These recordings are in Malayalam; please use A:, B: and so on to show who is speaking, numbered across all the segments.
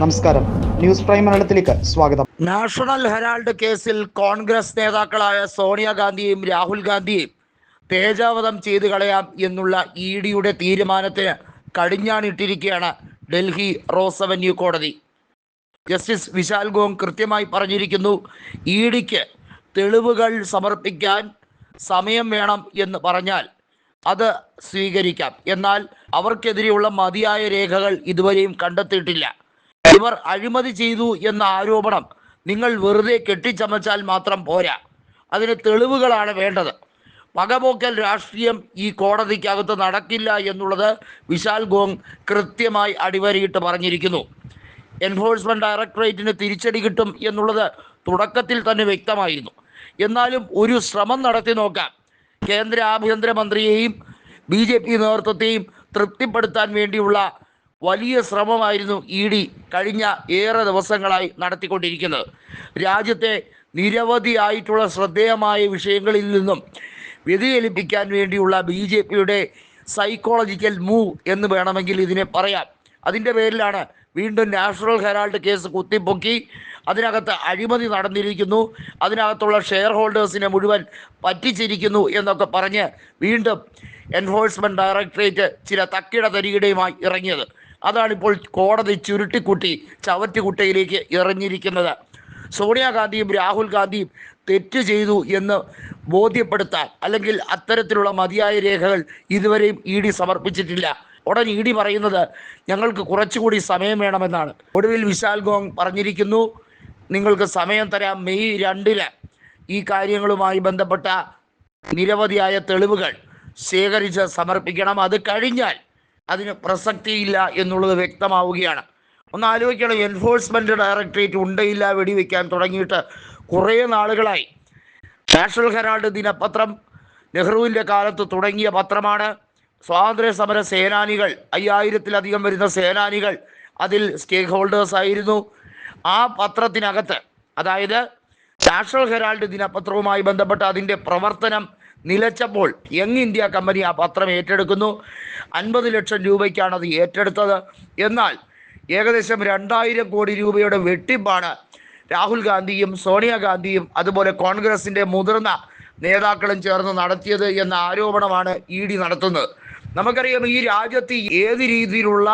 A: നമസ്കാരം. ന്യൂസ് പ്രൈം മലയാളത്തിലേക്ക് സ്വാഗതം.
B: നാഷണൽ ഹെറാൾഡ് കേസിൽ കോൺഗ്രസ് നേതാക്കളായ സോണിയാഗാന്ധിയും രാഹുൽ ഗാന്ധിയും തേജാവധം ചെയ്തു കളയാം എന്നുള്ള ഇ ഡിയുടെ തീരുമാനത്തിന് കടിഞ്ഞാണിട്ടിരിക്കുകയാണ് ഡൽഹി റോസ് അവന്യൂ കോടതി. ജസ്റ്റിസ് വിശാൽ ഗോങ് കൃത്യമായി പറഞ്ഞിരിക്കുന്നു ഇ ഡിക്ക് തെളിവുകൾ സമർപ്പിക്കാൻ സമയം വേണം എന്ന് പറഞ്ഞാൽ അത് സ്വീകരിക്കാം. എന്നാൽ അവർക്കെതിരെയുള്ള മതിയായ രേഖകൾ ഇതുവരെയും കണ്ടെത്തിയിട്ടില്ല. ഇവർ അഴിമതി ചെയ്തു എന്ന ആരോപണം നിങ്ങൾ വെറുതെ കെട്ടിച്ചമച്ചാൽ മാത്രം പോരാ. അതിന് തെളിവുകളാണ് വേണ്ടത്. പകപോക്കൽ രാഷ്ട്രീയം ഈ കോടതിക്കകത്ത് നടക്കില്ല എന്നുള്ളത് വിശാൽ ഗോങ് കൃത്യമായി അടിവരയിട്ട് പറഞ്ഞിരിക്കുന്നു. എൻഫോഴ്സ്മെന്റ് ഡയറക്ടറേറ്റിന് തിരിച്ചടി കിട്ടും എന്നുള്ളത് തുടക്കത്തിൽ തന്നെ വ്യക്തമായിരുന്നു. എന്നാലും ഒരു ശ്രമം നടത്തി നോക്കാം. കേന്ദ്ര ആഭ്യന്തരമന്ത്രിയെയും ബി ജെ പി നേതൃത്വത്തെയും തൃപ്തിപ്പെടുത്താൻ വേണ്ടിയുള്ള വലിയ ശ്രമമായിരുന്നു ഇ ഡി കഴിഞ്ഞ ഏറെ ദിവസങ്ങളായി നടത്തിക്കൊണ്ടിരിക്കുന്നത്. രാജ്യത്തെ നിരവധിയായിട്ടുള്ള ശ്രദ്ധേയമായ വിഷയങ്ങളിൽ നിന്നും വ്യതിചലിപ്പിക്കാൻ വേണ്ടിയുള്ള ബി ജെ പിയുടെ സൈക്കോളജിക്കൽ മൂവ് എന്ന് വേണമെങ്കിൽ ഇതിനെ പറയാം. അതിന്റെ പേരിലാണ് വീണ്ടും നാഷണൽ ഹെറാൾഡ് കേസ് കുത്തിപ്പൊക്കി അതിനകത്ത് അഴിമതി നടന്നിരിക്കുന്നു അതിനകത്തുള്ള ഷെയർ ഹോൾഡേഴ്സിനെ മുഴുവൻ പറ്റിച്ചിരിക്കുന്നു എന്നൊക്കെ പറഞ്ഞ് വീണ്ടും എൻഫോഴ്സ്മെന്റ് ഡയറക്ടറേറ്റ് ചില തക്കിട തരികിടയുമായി ഇറങ്ങിയത്. അതാണിപ്പോൾ കോടതി ചുരുട്ടിക്കുട്ടി ചവറ്റുകുട്ടയിലേക്ക് എറിഞ്ഞിരിക്കുന്നത്. സോണിയാഗാന്ധിയും രാഹുൽ ഗാന്ധിയും തെറ്റ് ചെയ്തു എന്ന് ബോധ്യപ്പെടുത്താൻ അല്ലെങ്കിൽ അത്തരത്തിലുള്ള മതിയായ രേഖകൾ ഇതുവരെയും ഇ ഡി സമർപ്പിച്ചിട്ടില്ല. ഉടൻ ഇ ഡി പറയുന്നത് ഞങ്ങൾക്ക് കുറച്ചുകൂടി സമയം വേണമെന്നാണ്. ഒടുവിൽ വിശാൽ ഗോങ് പറഞ്ഞിരിക്കുന്നു നിങ്ങൾക്ക് സമയം തരാം. മെയ് രണ്ടിന് ഈ കാര്യങ്ങളുമായി ബന്ധപ്പെട്ട നിരവധിയായ തെളിവുകൾ ശേഖരിച്ച് സമർപ്പിക്കണം. അത് കഴിഞ്ഞാൽ അതിന് പ്രസക്തിയില്ല എന്നുള്ളത് വ്യക്തമാവുകയാണ്. ഒന്ന് ആലോചിക്കണം എൻഫോഴ്സ്മെന്റ് ഡയറക്ടറേറ്റ് ഉണ്ടയില്ല വെടിവെക്കാൻ തുടങ്ങിയിട്ട് കുറേ നാളുകളായി. നാഷണൽ ഹെറാൾഡ് ദിനപത്രം നെഹ്റുവിന്റെ കാലത്ത് തുടങ്ങിയ പത്രമാണ്. സ്വാതന്ത്ര്യ സമര സേനാനികൾ അയ്യായിരത്തിലധികം വരുന്ന സേനാനികൾ അതിൽ സ്റ്റേക്ക് ഹോൾഡേഴ്സ് ആയിരുന്നു. ആ പത്രത്തിനകത്ത് അതായത് നാഷണൽ ഹെറാൾഡ് ദിനപത്രവുമായി ബന്ധപ്പെട്ട് അതിന്റെ പ്രവർത്തനം നിലച്ചപ്പോൾ യങ് ഇന്ത്യ കമ്പനി ആ പത്രം ഏറ്റെടുക്കുന്നു. അൻപത് ലക്ഷം രൂപയ്ക്കാണ് അത് ഏറ്റെടുത്തത്. എന്നാൽ ഏകദേശം രണ്ടായിരം കോടി രൂപയുടെ വെട്ടിപ്പാണ് രാഹുൽ ഗാന്ധിയും സോണിയാഗാന്ധിയും അതുപോലെ കോൺഗ്രസിന്റെ മുതിർന്ന നേതാക്കളും ചേർന്ന് നടത്തിയത് എന്ന ആരോപണമാണ് ഇ ഡി നടത്തുന്നത്. നമുക്കറിയാം ഈ രാജ്യത്ത് ഏത് രീതിയിലുള്ള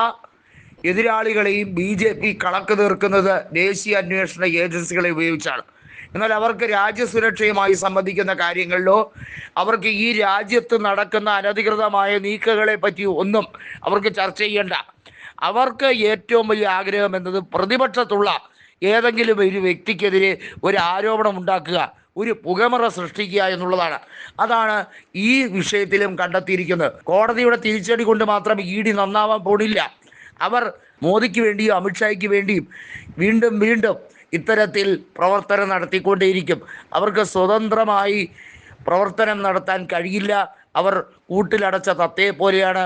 B: എതിരാളികളെയും ബി ജെ പി കണക്ക് തീർക്കുന്നത് ദേശീയ അന്വേഷണ ഏജൻസികളെ ഉപയോഗിച്ചാണ്. എന്നാൽ അവർക്ക് രാജ്യസുരക്ഷയുമായി സംബന്ധിക്കുന്ന കാര്യങ്ങളിലോ അവർക്ക് ഈ രാജ്യത്ത് നടക്കുന്ന അനധികൃതമായ നീക്കങ്ങളെ പറ്റി ഒന്നും അവർക്ക് ചർച്ച ചെയ്യേണ്ട. അവർക്ക് ഏറ്റവും വലിയ ആഗ്രഹം എന്നത് പ്രതിപക്ഷത്തുള്ള ഏതെങ്കിലും ഒരു വ്യക്തിക്കെതിരെ ഒരു ആരോപണം ഉണ്ടാക്കുക ഒരു പുകമറ സൃഷ്ടിക്കുക എന്നുള്ളതാണ്. അതാണ് ഈ വിഷയത്തിലും കണ്ടെത്തിയിരിക്കുന്നത്. കോടതിയുടെ തിരിച്ചടി കൊണ്ട് മാത്രം ഇ ഡി നന്നാവാൻ പോണില്ല. അവർ മോദിക്ക് വേണ്ടിയും അമിത്ഷായ്ക്ക് വേണ്ടിയും വീണ്ടും വീണ്ടും ഇത്തരത്തിൽ പ്രവർത്തനം നടത്തിക്കൊണ്ടേയിരിക്കും. അവർക്ക് സ്വതന്ത്രമായി പ്രവർത്തനം നടത്താൻ കഴിയില്ല. അവർ കൂട്ടിലടച്ച തത്തയെ പോലെയാണ്.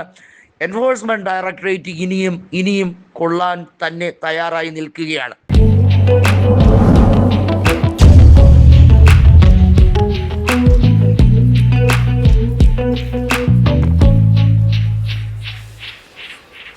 B: എൻഫോഴ്സ്മെന്റ് ഡയറക്ടറേറ്റ് ഇനിയും ഇനിയും കൊള്ളാൻ തന്നെ തയ്യാറായി നിൽക്കുകയാണ്.